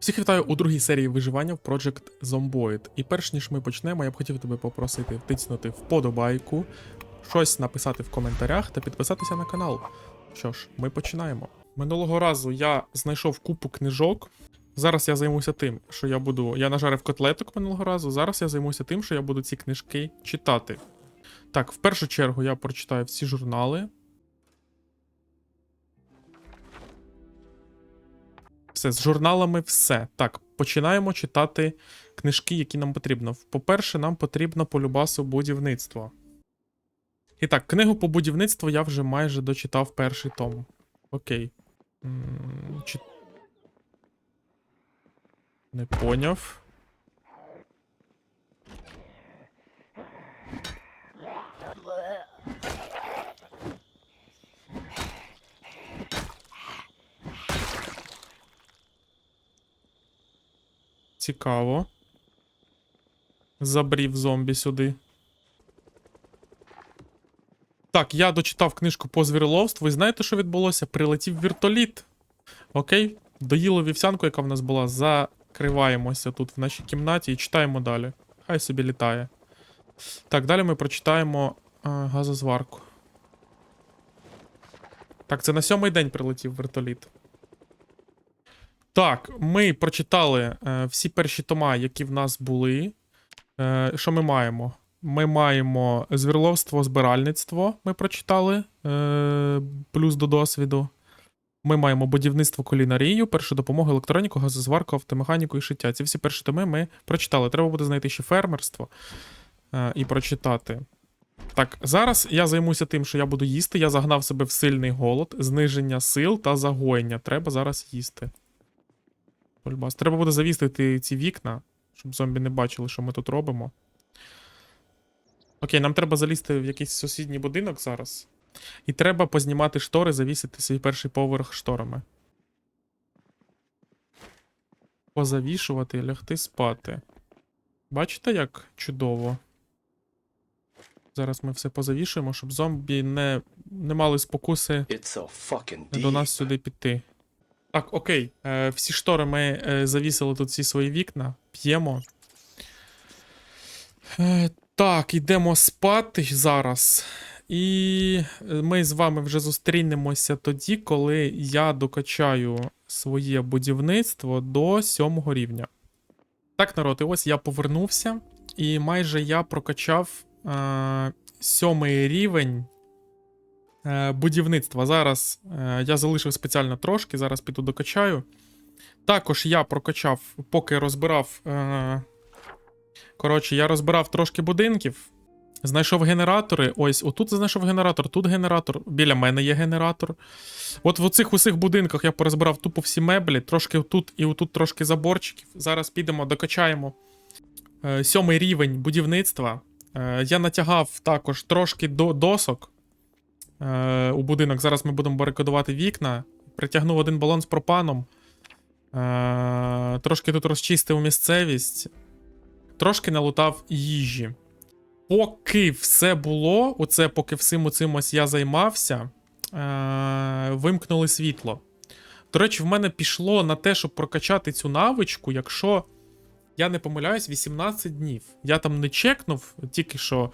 Всіх вітаю у другій серії виживання в Project Zomboid. І перш ніж ми почнемо, я б хотів тебе попросити втиснути вподобайку, щось написати в коментарях та підписатися на канал. Що ж, ми починаємо. Минулого разу я знайшов купу книжок. Зараз я займуся тим, що я буду. Я нажарив котлеток минулого разу. Зараз я займуся тим, що я буду ці книжки читати. Так, в першу чергу я прочитаю всі журнали. Все, з журналами все. Так, починаємо читати книжки, які нам потрібно. По-перше, нам потрібно полюбасу будівництво. І так, книгу по будівництву я вже майже дочитав перший том. Окей. М, Чи... Не поняв. Цікаво. Забрів зомбі сюди. Так, я дочитав книжку по звіроловству, і знаєте, що відбулося? Прилетів вертоліт. Окей. Доїли вівсянку, яка в нас була. Закриваємося тут в нашій кімнаті і читаємо далі. Хай собі літає. Так, далі ми прочитаємо а, газозварку. Так, це на сьомий день прилетів вертоліт. Так, ми прочитали е, всі перші тома, які в нас були. Е, що ми маємо? Ми маємо звірловство, збиральництво. Ми прочитали е, плюс до досвіду. Ми маємо будівництво кулінарію, першу допомогу, електроніку, газозварку, автомеханіку і шиття. Ці всі перші томи ми прочитали. Треба буде знайти ще фермерство е, і прочитати. Так, зараз я займуся тим, що я буду їсти. Я загнав себе в сильний голод, зниження сил та загоєння. Треба зараз їсти. Бульбас. Треба буде завістити ці вікна, щоб зомбі не бачили, що ми тут робимо. Окей, нам треба залізти в якийсь сусідній будинок зараз. І треба познімати штори, завісити свій перший поверх шторами. Позавішувати, і лягти спати. Бачите, як чудово? Зараз ми все позавішуємо, щоб зомбі не, не мали спокуси до нас сюди піти. Так, окей. Е, всі штори ми е, завісили тут всі свої вікна. П'ємо. Е, так, йдемо спати зараз. І ми з вами вже зустрінемося тоді, коли я докачаю своє будівництво до сьомого рівня. Так, народ, і ось я повернувся, і майже я прокачав е, сьомий рівень е, будівництва. Зараз е, я залишив спеціально трошки, зараз піду докачаю. Також я прокачав, поки розбирав. Е, коротше, я розбирав трошки будинків. Знайшов генератори. Ось, отут знайшов генератор, тут генератор. Біля мене є генератор. От в оцих усіх будинках я порозбирав тупо всі меблі, трошки тут і отут трошки заборчиків. Зараз підемо, докачаємо е, сьомий рівень будівництва. Е, я натягав також трошки до досок е, у будинок. Зараз ми будемо барикадувати вікна. Притягнув один балон з пропаном. Е, трошки тут розчистив місцевість. Трошки налутав їжі. Поки все було, оце поки всім цим ось я займався, е, вимкнули світло. До речі, в мене пішло на те, щоб прокачати цю навичку, якщо я не помиляюсь, 18 днів. Я там не чекнув, тільки що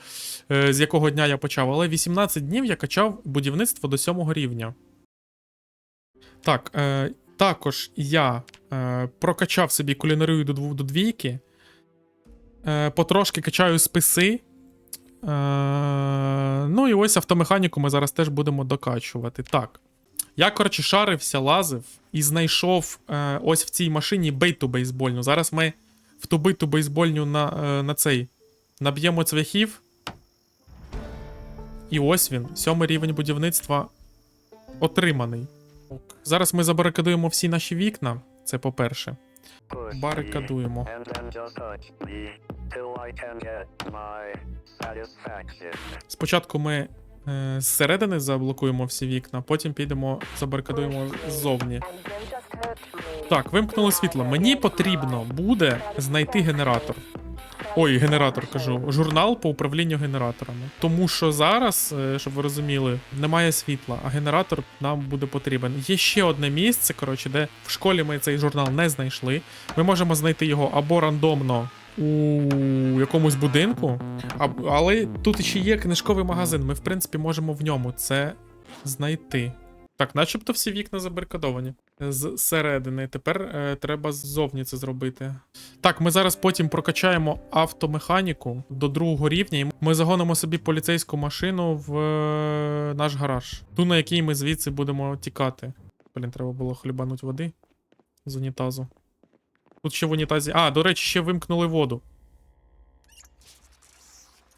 е, з якого дня я почав, але 18 днів я качав будівництво до 7 рівня. Так, е, також я е, прокачав собі кулінарію до, дву- до двійки. Е, потрошки качаю списи. Е, ну і ось автомеханіку ми зараз теж будемо докачувати. Так. Я, коротше, шарився, лазив і знайшов е, ось в цій машині бейту бейсбольну. Зараз ми в ту биту бейсбольню на, е, на цей наб'ємо цвяхів. І ось він. Сьомий рівень будівництва отриманий. Зараз ми забарикадуємо всі наші вікна. Це по-перше. Барикадуємо. Спочатку ми е, зсередини заблокуємо всі вікна, потім підемо забарикадуємо ззовні. Так, вимкнули світло. Мені потрібно буде знайти генератор. Ой, генератор кажу. Журнал по управлінню генераторами. Тому що зараз, е, щоб ви розуміли, немає світла, а генератор нам буде потрібен. Є ще одне місце, коротше, де в школі ми цей журнал не знайшли. Ми можемо знайти його або рандомно у якомусь будинку, аб- але тут ще є книжковий магазин. Ми, в принципі, можемо в ньому це знайти. Так, начебто всі вікна забарикадовані з середини. Тепер е, треба ззовні це зробити. Так, ми зараз потім прокачаємо автомеханіку до другого рівня, і ми загонимо собі поліцейську машину в е, наш гараж. Ту, на якій ми звідси будемо тікати. Блін, треба було хлібануть води з унітазу. Тут ще в унітазі. А, до речі, ще вимкнули воду.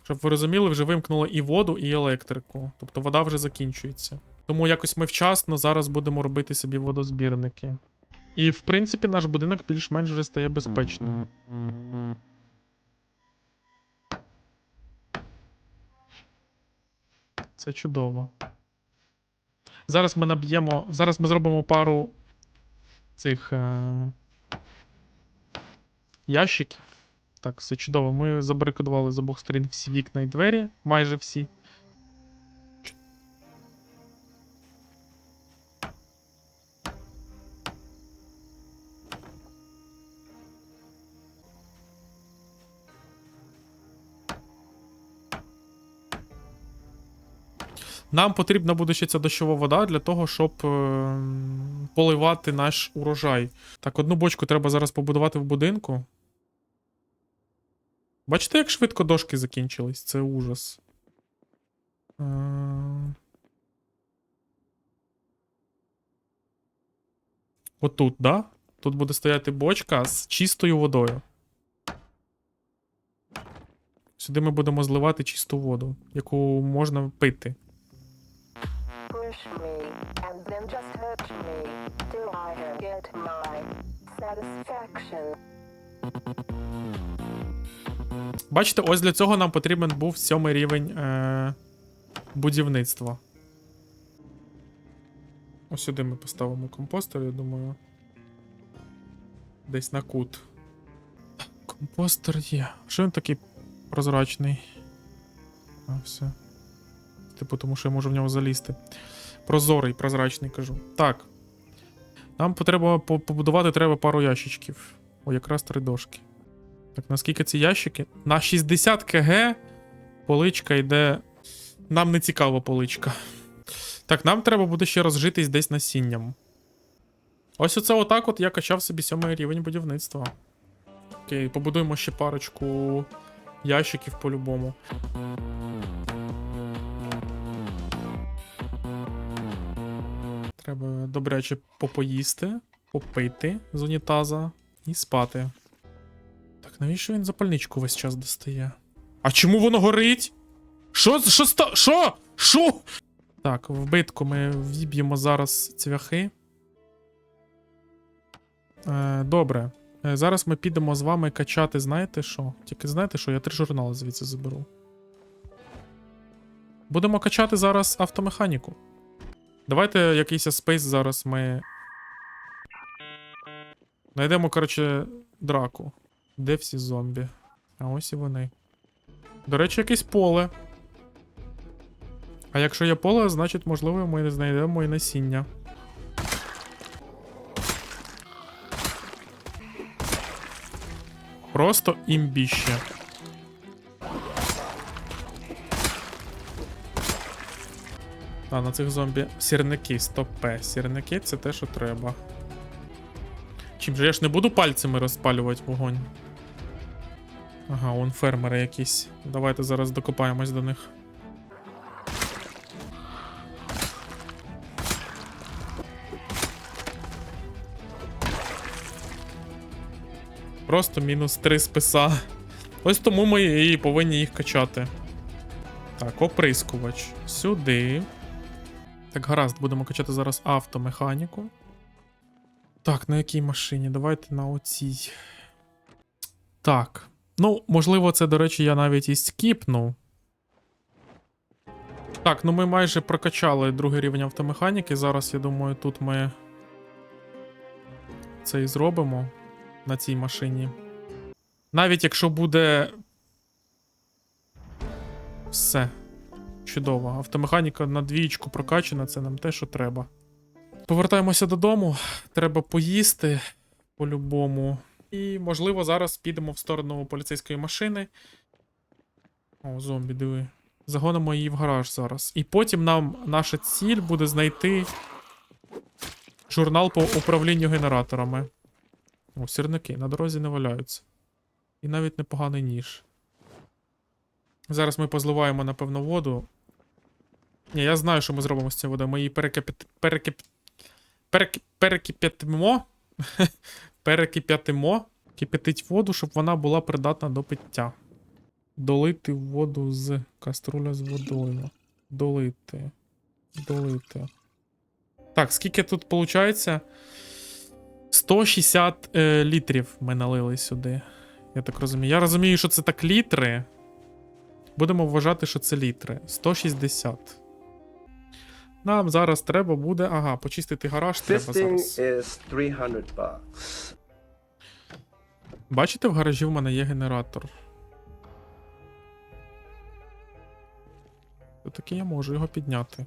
Щоб ви розуміли, вже вимкнули і воду, і електрику. Тобто вода вже закінчується. Тому якось ми вчасно зараз будемо робити собі водозбірники. І, в принципі, наш будинок більш-менш вже стає безпечним. Це чудово. Зараз ми наб'ємо. Зараз ми зробимо пару цих е... ящиків. Так, все чудово. Ми забарикадували з обох сторін всі вікна і двері, майже всі. Нам потрібна буде ще ця дощова вода для того, щоб е, поливати наш урожай. Так, одну бочку треба зараз побудувати в будинку. Бачите, як швидко дошки закінчились? Це ужас. Е, Отут, да? Тут буде стояти бочка з чистою водою. Сюди ми будемо зливати чисту воду, яку можна пити. Push me, and then just hurt me, till I get my satisfaction. Бачите, ось для цього нам потрібен був сьомий рівень е- будівництва. Ось сюди ми поставимо компостер, я думаю. Десь на кут. Компостер є. Що він такий прозрачний? А, все. Типу, тому що я можу в нього залізти. Прозорий, прозрачний кажу. Так. Нам потреба побудувати треба пару ящичків. О, якраз три дошки. Так, наскільки ці ящики? На 60 кг поличка йде. Нам не цікава поличка. Так, нам треба буде ще розжитись десь насінням. Ось оце отак от я качав собі сьомий рівень будівництва. Окей, побудуємо ще парочку ящиків по-любому. Треба добряче попоїсти, попити з унітаза і спати. Так, навіщо він запальничку весь час достає? А чому воно горить? Що? Що ста. Що? Що? Так, в битку ми віб'ємо зараз цвяхи. Е, добре. Е, зараз ми підемо з вами качати, знаєте що? Тільки знаєте що? Я три журнали звідси заберу. Будемо качати зараз автомеханіку. Давайте якийсь спейс зараз ми. Найдемо, коротше, драку. Де всі зомбі? А ось і вони. До речі, якесь поле. А якщо є поле, значить, можливо, ми не знайдемо і насіння. Просто імбіще. А, на цих зомбі сірники, стопе. Сірники це те, що треба. Чим же я ж не буду пальцями розпалювати вогонь. Ага, вон фермери якісь. Давайте зараз докопаємось до них. Просто мінус 3 списа. Ось тому ми і повинні їх качати. Так, оприскувач. Сюди. Так, гаразд, будемо качати зараз автомеханіку. Так, на якій машині? Давайте на оцій. Так. Ну, можливо, це, до речі, я навіть і скіпну. Так, ну ми майже прокачали другий рівень автомеханіки. Зараз, я думаю, тут ми це і зробимо на цій машині. Навіть якщо буде Все. Чудово. Автомеханіка на двічку прокачана, це нам те, що треба. Повертаємося додому. Треба поїсти по-любому. І, можливо, зараз підемо в сторону поліцейської машини. О, зомбі, диви. Загонимо її в гараж зараз. І потім нам наша ціль буде знайти журнал по управлінню генераторами. О, сірники на дорозі не валяються. І навіть непоганий ніж. Зараз ми позливаємо, напевно, воду. Ні, я знаю, що ми зробимо з цією водою. Ми її перекипят... перекип... перек... перекип'ятимо. перекип'ятимо. Кипятить воду, щоб вона була придатна до пиття. Долити воду з каструля з водою. Долити. Долити. Так, скільки тут виходить? 160 е, літрів ми налили сюди. Я так розумію. Я розумію, що це так літри. Будемо вважати, що це літри. 160. Нам зараз треба буде. Ага, почистити гараж треба зараз. is 300 bucks. Бачите, в гаражі в мене є генератор. Таки я можу його підняти.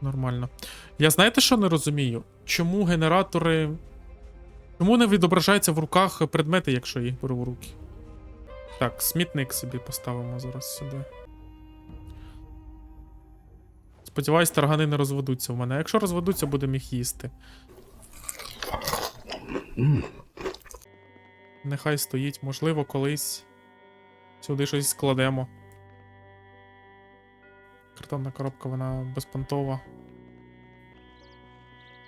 Нормально. Я знаєте, що не розумію? Чому генератори. Чому не відображаються в руках предмети, якщо я їх беру в руки? Так, смітник собі поставимо зараз сюди. Сподіваюсь, таргани не розведуться в мене. Якщо розведуться, будемо їх їсти. Нехай стоїть, можливо, колись сюди щось складемо. Картонна коробка, вона безпонтова.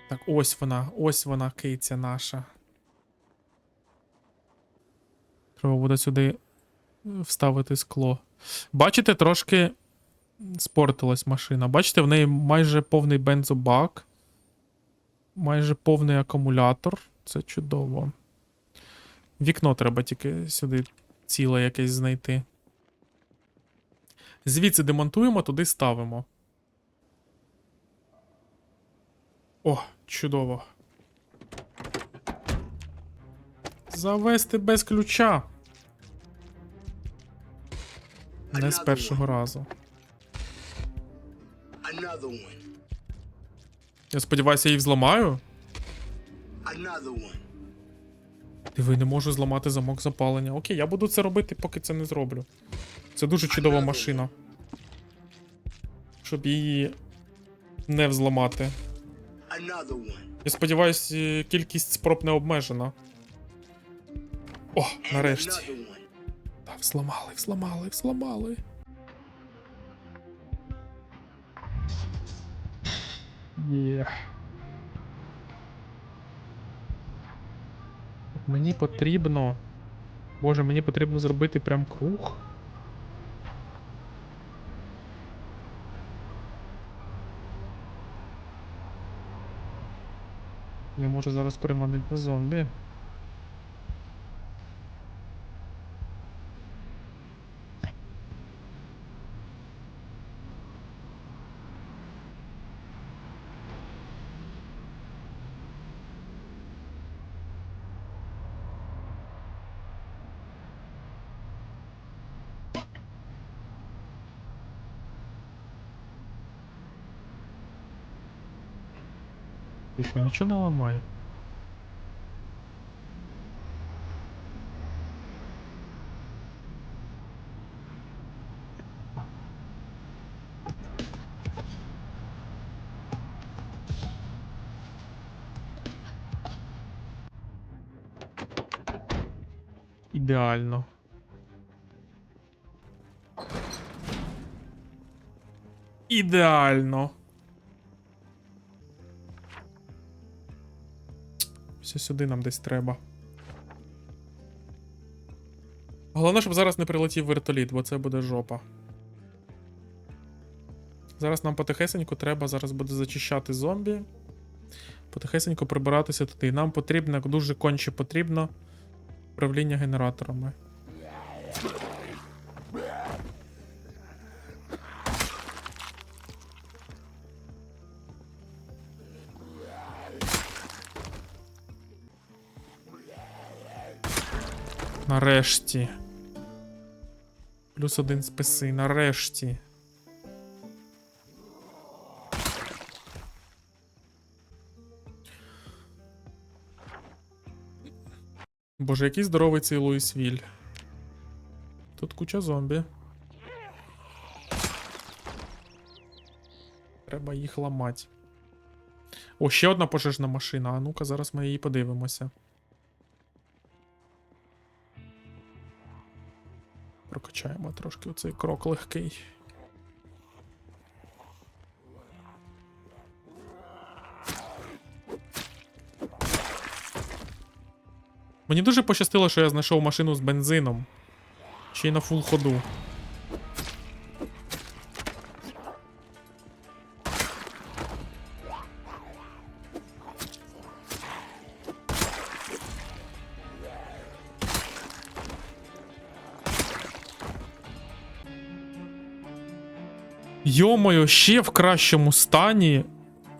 Так, ось вона, ось вона, киця наша. Треба буде сюди вставити скло. Бачите, трошки спортилась машина. Бачите, в неї майже повний бензобак. Майже повний акумулятор. Це чудово. Вікно треба тільки сюди ціле якесь знайти. Звідси демонтуємо, туди ставимо. О, чудово. Завести без ключа. Не з першого разу. Another one. Я сподіваюся, я її взламаю. Another one. Диви, не можу зламати замок запалення. Окей, я буду це робити, поки це не зроблю. Це дуже чудова машина. Щоб її не взламати. Another one. Я сподіваюся, кількість спроб не обмежена. О, нарешті. Another. Так, взламали, взламали, взламали. Є. Мені потрібно. Боже, мені потрібно зробити прям круг. Я можу зараз приманити зомбі. Тихо, нічого не ламає. Ідеально. Ідеально. Все сюди нам десь треба. Головне, щоб зараз не прилетів вертоліт, бо це буде жопа. Зараз нам потихесеньку треба, зараз буде зачищати зомбі. Потихесеньку прибиратися туди. Нам потрібно, дуже конче потрібно управління генераторами. Нарешті. Плюс один списи, нарешті. Боже, який здоровий цей Луїсвіль. Тут куча зомбі. Треба їх ламати. О, ще одна пожежна машина. А ну-ка, зараз ми її подивимося. Прокачаємо трошки оцей крок легкий. Мені дуже пощастило, що я знайшов машину з бензином. Ще й на фул ходу. Йомою, ще в кращому стані.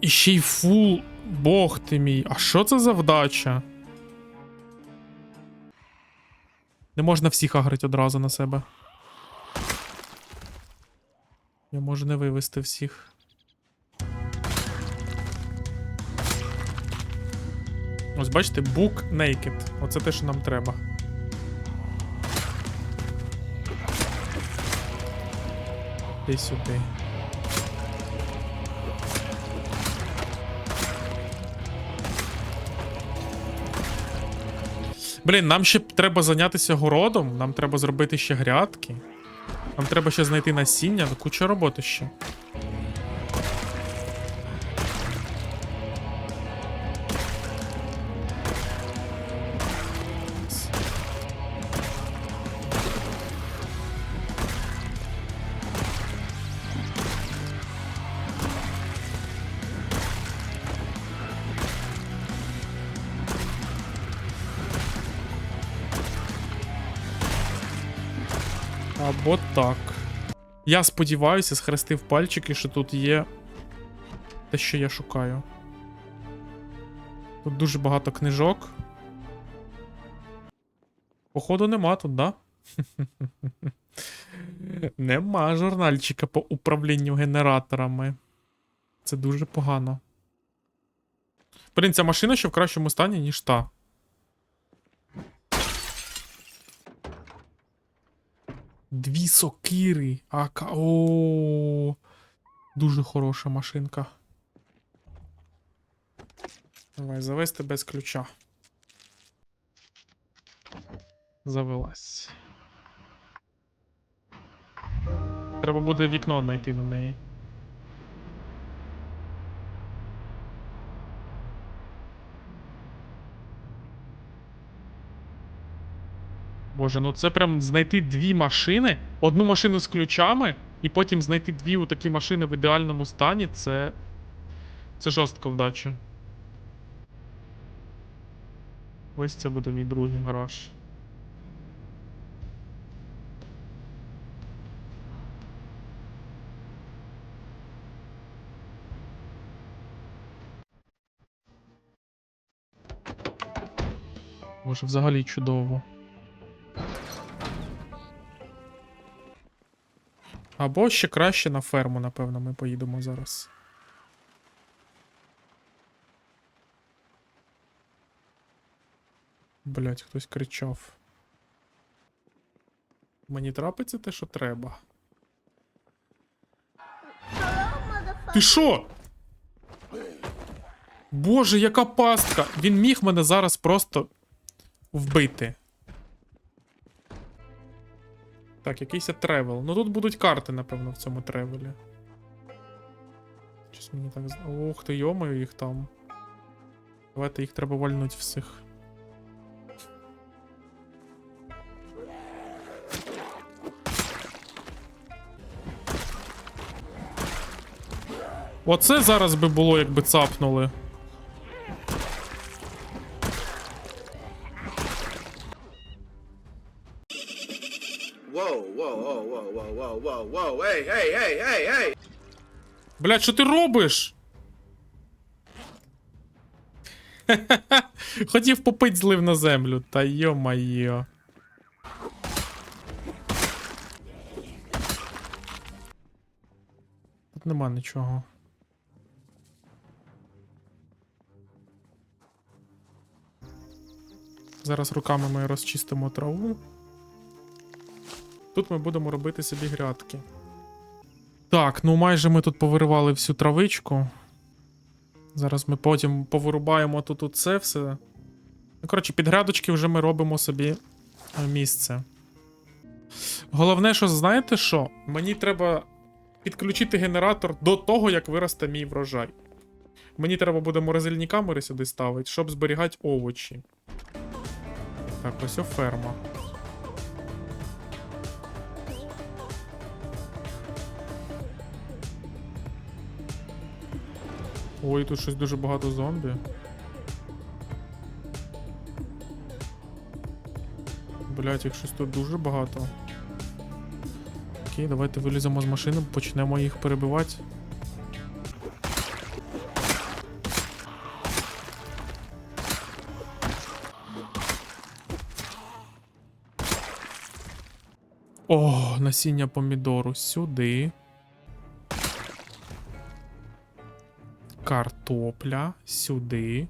І ще й фул. Бог ти мій. А що це за вдача? Не можна всіх агрити одразу на себе. Я можу не вивести всіх. Ось бачите, Book Naked. Оце те, що нам треба. Іди сюди. Блін, нам ще треба зайнятися городом, нам треба зробити ще грядки. Нам треба ще знайти насіння, куча роботи ще. Або так. Я сподіваюся, схрестив пальчики, що тут є те, що я шукаю. Тут дуже багато книжок. Походу, нема тут, да? Нема журнальчика по управлінню генераторами. Це дуже погано. Блін, ця машина ще в кращому стані, ніж та. Дві сокири. Ака. О. Дуже хороша машинка. Давай, завести без ключа. Завелась. Треба буде вікно знайти на неї. Боже, ну це прям знайти дві машини, одну машину з ключами, і потім знайти дві у такі машини в ідеальному стані, це. Це жорстка вдача. Ось це буде мій другий гараж. Боже, взагалі чудово. Або ще краще на ферму, напевно, ми поїдемо зараз. Блять, хтось кричав. Мені трапиться те, що треба. Ти що? Боже, яка пастка! Він міг мене зараз просто вбити. Так, якийсь тревел. Ну тут будуть карти, напевно, в цьому тревелі. Щось мені так. Ух ти, йомаю їх там. Давайте їх треба вальнуть всіх. Оце зараз би було, якби цапнули. Бля, що ти робиш? Хотів попить злив на землю. Та йо майо. Тут нема нічого. Зараз руками ми розчистимо траву. Тут ми будемо робити собі грядки. Так, ну майже ми тут повиривали всю травичку. Зараз ми потім повирубаємо тут оце все. Ну, коротше, під грядочки вже ми робимо собі е, місце. Головне, що знаєте що? Мені треба підключити генератор до того, як виросте мій врожай. Мені треба буде морозильні камери сюди ставити, щоб зберігати овочі. Так, ось о ферма. Ой, тут щось дуже багато зомбі. Блять, їх щось тут дуже багато. Окей, давайте виліземо з машини, почнемо їх перебивати. О, насіння помідору сюди. Картопля сюди.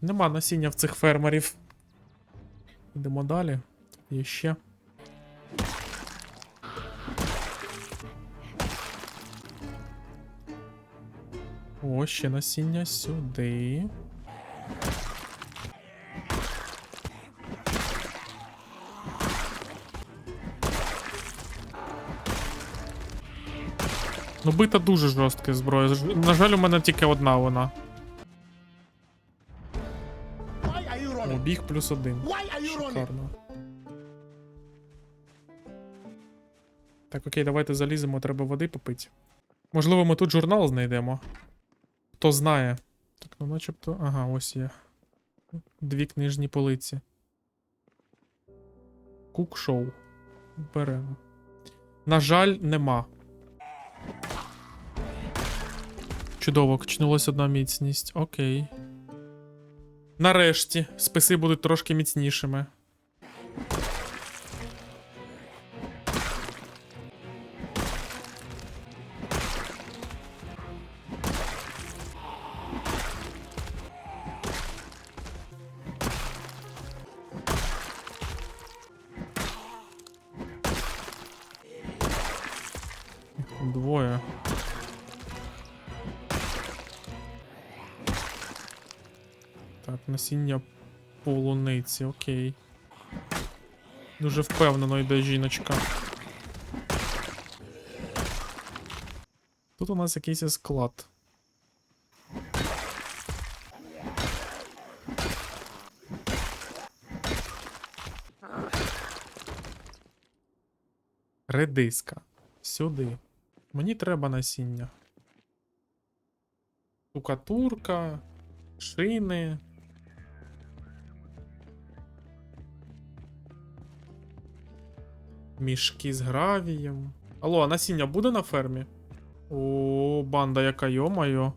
Нема насіння в цих фермерів. Йдемо далі. Є ще. О, ще насіння сюди. Ну, бита дуже жорстка зброя. На жаль, у мене тільки одна вона. О, біг плюс один. Шикарно. Так, окей, давайте заліземо, треба води попити. Можливо, ми тут журнал знайдемо. Хто знає. Так, ну начебто. Ага, ось є. Дві книжні полиці. Кук-шоу. Беремо. На жаль, нема. Чудово, качнулась одна міцність. Окей. Нарешті списи будуть трошки міцнішими. Двоє. Так, насіння полуниці, окей. Дуже впевнено йде жіночка. Тут у нас якийсь склад. Редиска. Сюди. Мені треба насіння. Штукатурка, шини. Мішки з гравієм. Алло, а насіння буде на фермі? О, банда яка йомайо.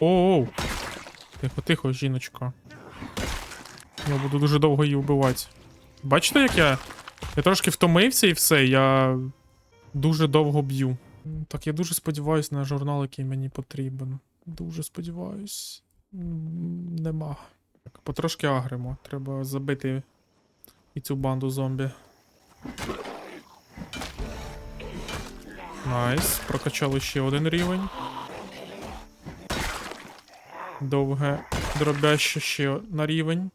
Оу. Тихо, тихо, жіночко. Я буду дуже довго її вбивати. Бачите, як я. Я трошки втомився і все, я дуже довго б'ю. Так, я дуже сподіваюся на журнал, який мені потрібен. Дуже сподіваюсь. Нема. Так, потрошки агримо. Треба забити і цю банду зомбі. Найс. Прокачали ще один рівень. Довге дробяще ще на рівень.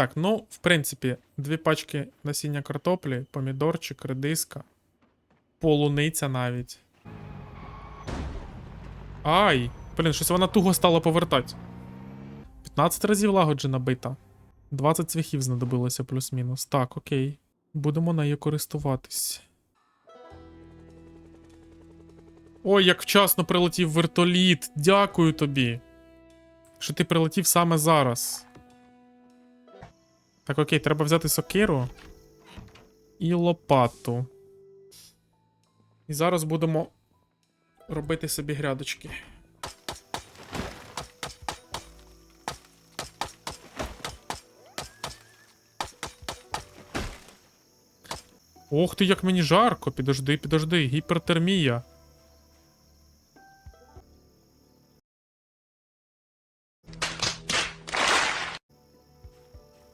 Так, ну, в принципі, дві пачки насіння картоплі, помідорчик, редиска, полуниця навіть. Ай! Блін, щось вона туго стала повертати. 15 разів лагоджена бита. 20 цвяхів знадобилося плюс-мінус. Так, окей. Будемо нею користуватись. Ой, як вчасно прилетів вертоліт. Дякую тобі. Що ти прилетів саме зараз. Так, окей, треба взяти сокиру і лопату. І зараз будемо робити собі грядочки. Ох ти, як мені жарко. Підожди, підожди, гіпертермія.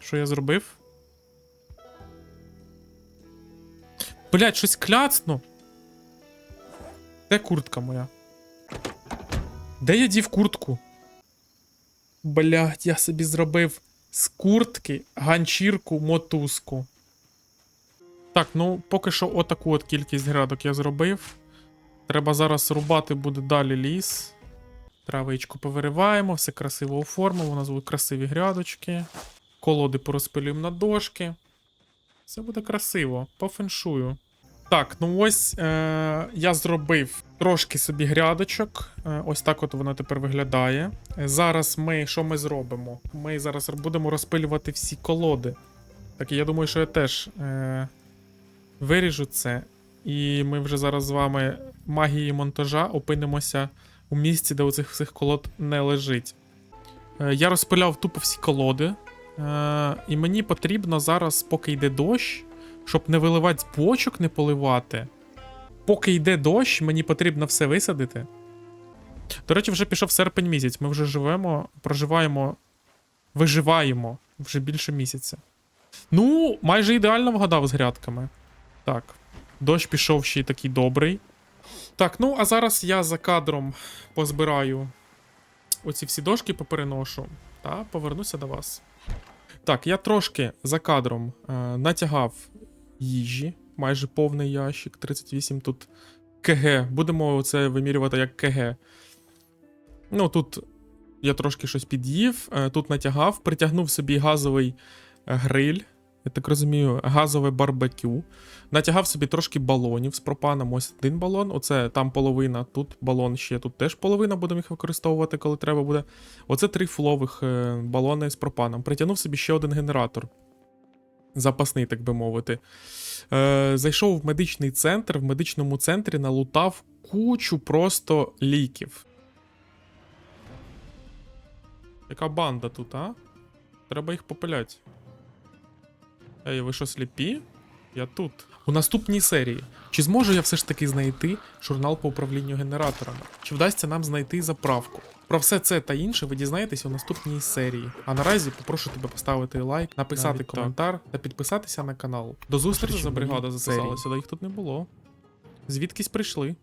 Що я зробив? Блять, щось кляцну. Де куртка моя? Де я дів куртку? Блять, я собі зробив з куртки ганчірку мотузку. Так, ну поки що отаку от кількість грядок я зробив. Треба зараз рубати буде далі ліс. Травичку повириваємо, все красиво оформимо. У нас будуть красиві грядочки. Колоди порозпилюємо на дошки. Все буде красиво, по феншую. Так, ну ось е, я зробив трошки собі грядочок. Е, ось так от воно тепер виглядає. Е, Зараз ми що ми зробимо? Ми зараз будемо розпилювати всі колоди. Так, і я думаю, що я теж е, виріжу це. І ми вже зараз з вами магією монтажа опинимося у місці, де оцих всіх колод не лежить. Е, я розпиляв тупо всі колоди. Е, і мені потрібно зараз, поки йде дощ, щоб не виливати з бочок, не поливати. Поки йде дощ, мені потрібно все висадити. До речі, вже пішов серпень місяць. Ми вже живемо, проживаємо, виживаємо вже більше місяця. Ну, майже ідеально вгадав з грядками. Так. Дощ пішов ще й такий добрий. Так, ну а зараз я за кадром позбираю оці всі дошки попереношу та повернуся до вас. Так, я трошки за кадром е, натягав їжі, майже повний ящик, 38 тут КГ. Будемо це вимірювати як КГ. Ну, тут я трошки щось під'їв, е, тут натягав, притягнув собі газовий е, гриль. Я так розумію, газове барбекю. Натягав собі трошки балонів з пропаном. Ось один балон. Оце там половина, тут балон ще, тут теж половина будемо їх використовувати, коли треба буде. Оце три фулових е, балони з пропаном. Притягнув собі ще один генератор. Запасний, так би мовити. Е, зайшов в медичний центр. В медичному центрі налутав кучу просто ліків. Яка банда тут, а? Треба їх попиляти. Ей, ви що сліпі? Я тут. У наступній серії. Чи зможу я все ж таки знайти журнал по управлінню генераторами? Чи вдасться нам знайти заправку? Про все це та інше ви дізнаєтеся у наступній серії. А наразі попрошу тебе поставити лайк, написати Навіть так. коментар та підписатися на канал. До зустрічі за бригада засосалася, але їх тут не було. Звідкись прийшли.